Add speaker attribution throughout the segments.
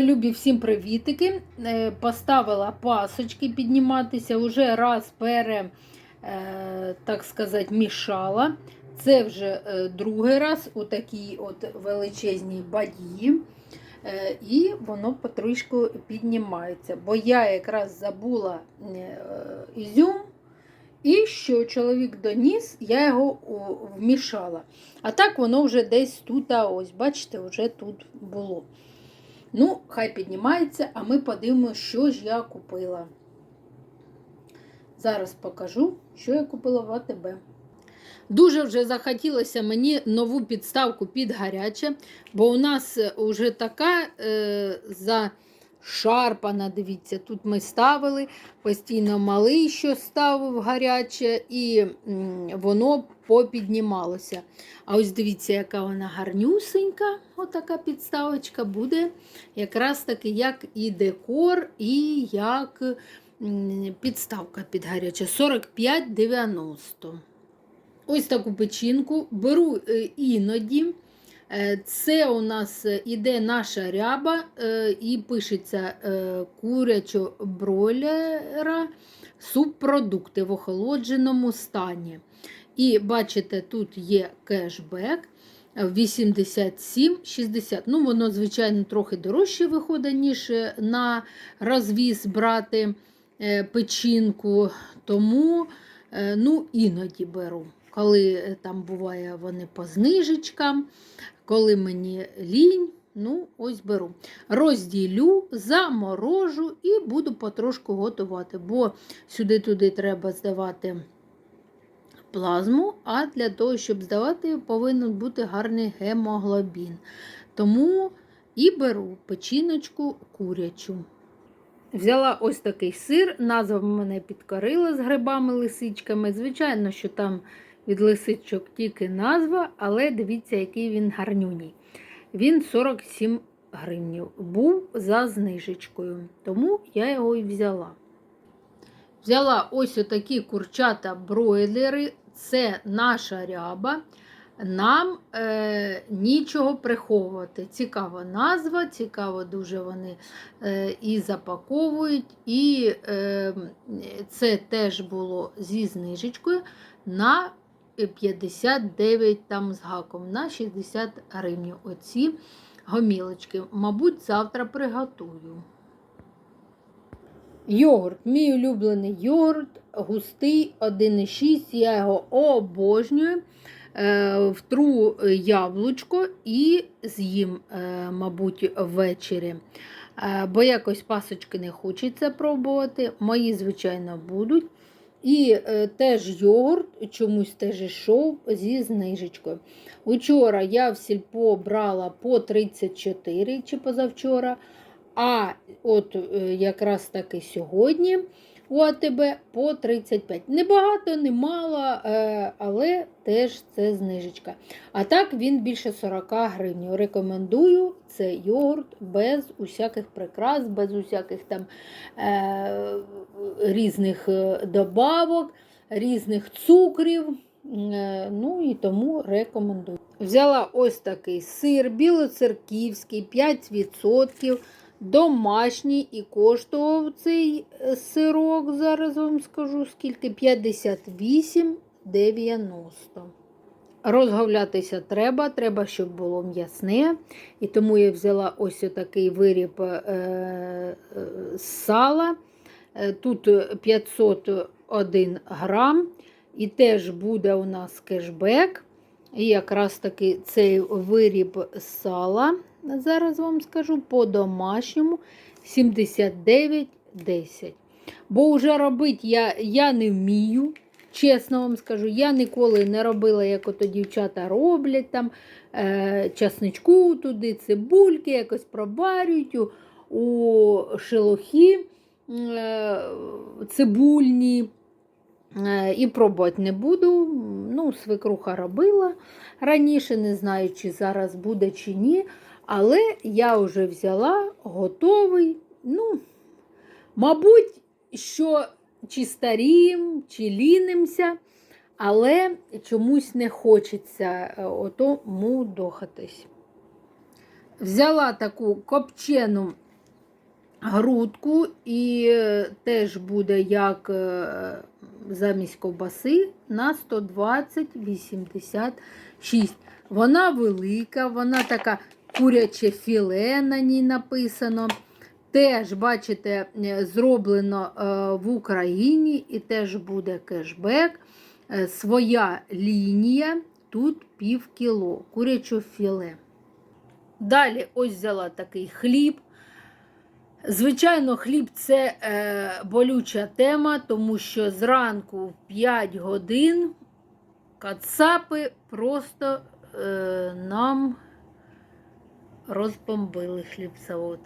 Speaker 1: Любі всім привітики. Е, Поставила пасочки підніматися, вже раз пере, е, так сказати, мішала. Це вже е, другий раз у такій от величезній бадії. І воно потрішку піднімається. Бо я якраз забула ізюм, і що чоловік доніс, я його вмішала. А так воно вже десь тут, ось, бачите, вже тут було. Ну, хай піднімається, а ми подивимося, що ж я купила. Зараз покажу, що я купила в АТБ. Дуже вже захотілося мені нову підставку під гаряче, бо у нас вже така е, зашарпана, дивіться, тут ми ставили, постійно малий, що ставив гаряче, і воно попіднімалося. А ось дивіться, яка вона гарнюсенька, отака підставочка буде якраз таки як і декор, і як підставка під гаряче. 45,90. Ось таку печінку беру е, іноді. Е, Це у нас іде наша ряба е, і пишеться е, курячо бройлера субпродукти в охолодженому стані. І бачите, тут є кешбек 87,60. Ну, воно, звичайно, трохи дорожче виходить, ніж на розвіз брати е, печінку. Тому е, ну, іноді беру. Коли е, там буває вони по знижечкам, коли мені лінь, ну, ось беру. Розділю, заморожу і буду потрошку готувати, бо сюди-туди треба здавати плазму, а для того, щоб здавати, повинен бути гарний гемоглобін. Тому і беру печіночку курячу. Взяла ось такий сир, назва мене підкорила з грибами-лисичками. Звичайно, що там від лисичок тільки назва, але дивіться, який він гарнюній. Він 47 гривнів. Був за знижечкою, тому я його і взяла. Взяла ось отакі курчата бройлери, це наша ряба. Нам е, нічого приховувати. Цікава назва, цікаво дуже вони е, і запаковують. І е, це теж було зі знижечкою на 59 там з гаком, на 60 гривень. Оці гомілочки. Мабуть, завтра приготую. Йогурт, мій улюблений йогурт, густий 1,6. Я його обожнюю. Е, Втру яблучко і з'їм, е, мабуть, ввечері. Е, Бо якось пасочки не хочеться пробувати. Мої, звичайно, будуть. І е, теж йогурт чомусь теж йшов зі знижечкою. Учора я в сільпо брала по 34 чи позавчора. А от е, якраз таки сьогодні у АТБ по 35. Небагато, немало, е, але теж це знижечка. А так він більше 40 гривень. Рекомендую цей йогурт без усяких прикрас, без усяких там е, різних е, добавок, різних цукрів. Е, Ну і тому рекомендую. Взяла ось такий сир, білоцерківський, 5% домашній і коштував цей е, сирок, зараз вам скажу скільки 58,90. Розговлятися треба, треба, щоб було м'ясне. І тому я взяла ось такий виріб е, е, сала. Е, Тут 501 грам. І теж буде у нас кешбек. І якраз таки цей виріб сала зараз вам скажу, по-домашньому 79,10. Бо вже робити я я не вмію, чесно вам скажу, я ніколи не робила, як ото дівчата роблять там е, часничку туди, цибульки, якось пробарюють у, у шелухі е, цибульні. Е, І пробувати не буду. Ну, Свекруха робила раніше, не знаю, чи зараз буде, чи ні. Але я вже взяла готовий. Ну, мабуть, що чи старіємо, чи лінимося, але чомусь не хочеться ото мудохатись. Взяла таку копчену грудку і е, теж буде як е, замість ковбаси на 120,86. Вона велика, вона така куряче філе на ній написано. Теж, бачите, е, зроблено е, в Україні і теж буде кешбек. Е, Своя лінія, тут пів кіло курячого філе. Далі ось взяла такий хліб. Звичайно, хліб це е, болюча тема, тому що зранку в 5 годин кацапи просто е, нам розбомбили хлібзавод.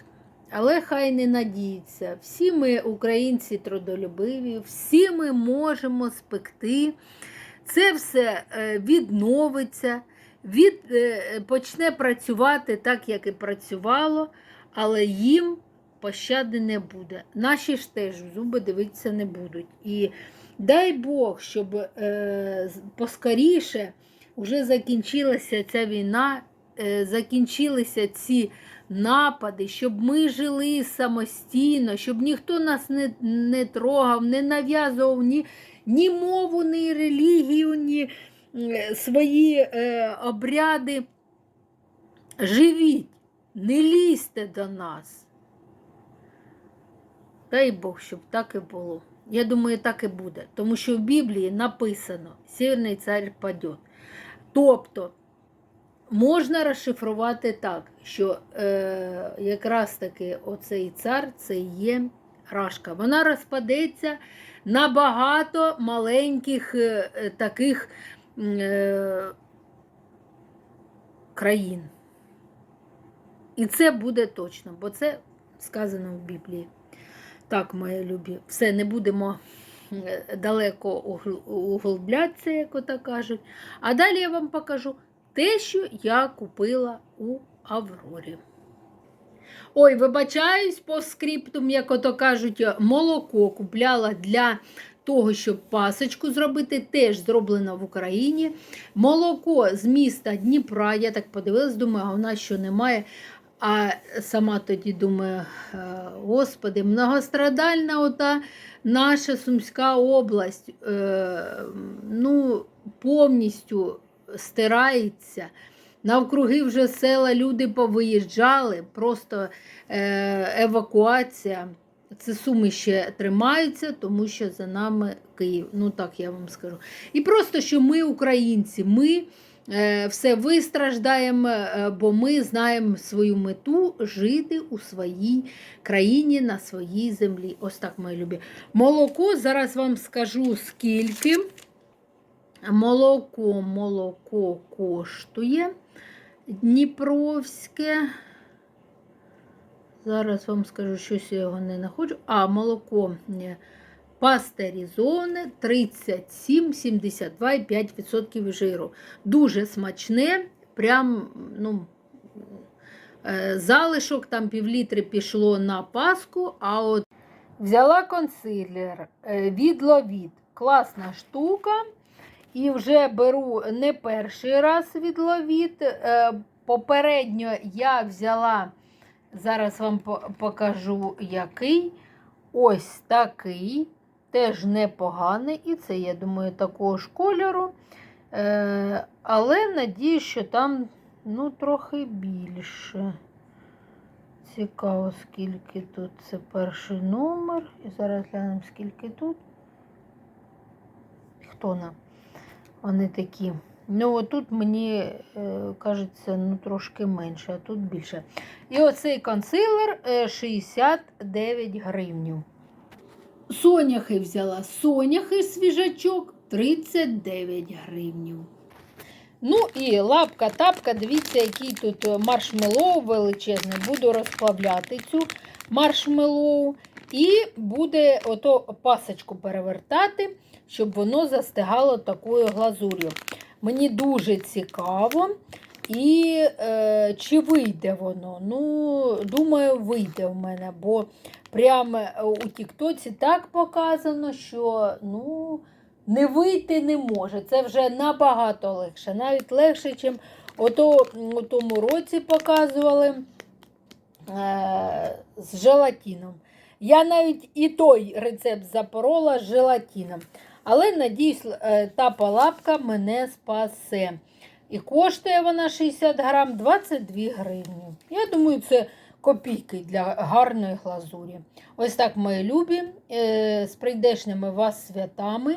Speaker 1: Але хай не надіються. Всі ми, українці, трудолюбиві, всі ми можемо спекти. Це все е, відновиться, від, е, почне працювати так, як і працювало, але їм пощади не буде. Наші ж теж зуби дивитися не будуть. І дай Бог, щоб е, поскоріше вже закінчилася ця війна, закінчилися ці напади, щоб ми жили самостійно, щоб ніхто нас не, не трогав, не нав'язував ні, ні мову, ні релігію, ні е, свої е, обряди. Живіть, не лізьте до нас. Дай Бог, щоб так і було. Я думаю, так і буде. Тому що в Біблії написано Сірний цар паде. Тобто можна розшифрувати так, що е, якраз таки оцей цар це є рашка. Вона розпадеться на багато маленьких е, е, таких е, країн. І це буде точно, бо це сказано в Біблії. Так, мої любі, все, не будемо е, далеко углублятися, як ото кажуть. А далі я вам покажу те, що я купила у Аврорі. Ой, вибачаюсь по скриптум, як ото кажуть, молоко купляла для того, щоб пасочку зробити, теж зроблено в Україні. Молоко з міста Дніпра, я так подивилась, думаю, а у нас що немає. А сама тоді думаю, е, господи, многострадальна ота наша Сумська область е, ну, повністю стирається. Навкруги вже села люди повиїжджали, просто е, евакуація. Це суми ще тримаються, тому що за нами Київ. Ну так я вам скажу. І просто що ми, українці, ми е, все вистраждаємо, е, бо ми знаємо свою мету жити у своїй країні, на своїй землі. Ось так, мої любі. Молоко, зараз вам скажу скільки. Молоко, молоко коштує Дніпровське. Зараз вам скажу, щось я його не знаходжу. А, молоко е, пастеризоване 37,72,5% жиру. Дуже смачне, прям, ну, е, залишок там півлітри пішло на паску, а от взяла консилер е, від Ловід. Класна штука. І вже беру не перший раз від Ловід. Е, Попередньо я взяла, зараз вам покажу який. Ось такий. Теж непоганий. І це, я думаю, такого ж кольору. Е, але надію, що там ну, трохи більше. Цікаво, скільки тут. Це перший номер. І зараз глянемо, скільки тут. Хто нам? Вони такі. Ну, отут мені е, кажеться, ну, трошки менше, а тут більше. І оцей консилер е, 69 гривнів. Соняхи взяла. Соняхи свіжачок 39 гривнів. Ну і лапка-тапка, дивіться, який тут маршмеллоу величезний. Буду розплавляти цю маршмеллоу. І буде ото пасочку перевертати, щоб воно застигало такою глазур'ю. Мені дуже цікаво. І е, чи вийде воно? Ну, думаю, вийде в мене, бо прямо у Тіктоці так показано, що ну, не вийти не може. Це вже набагато легше. Навіть легше, ніж у тому році показували. е, з желатином. Я навіть і той рецепт запорола з желатином. Але, надіюсь, е, та палапка мене спасе. І коштує вона 60 грам 22 гривні. Я думаю, це копійки для гарної глазурі. Ось так, мої любі, е, з прийдешніми вас святами,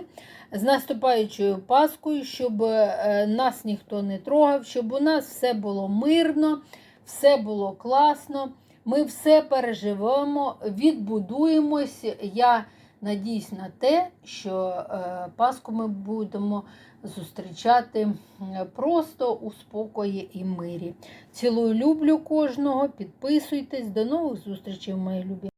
Speaker 1: з наступаючою Паскою, щоб е, нас ніхто не трогав, щоб у нас все було мирно, все було класно. Ми все переживемо, відбудуємось. Я надіюсь на те, що е, Пасху ми будемо зустрічати просто у спокої і мирі. Цілую, люблю кожного. Підписуйтесь. До нових зустрічей, мої любі.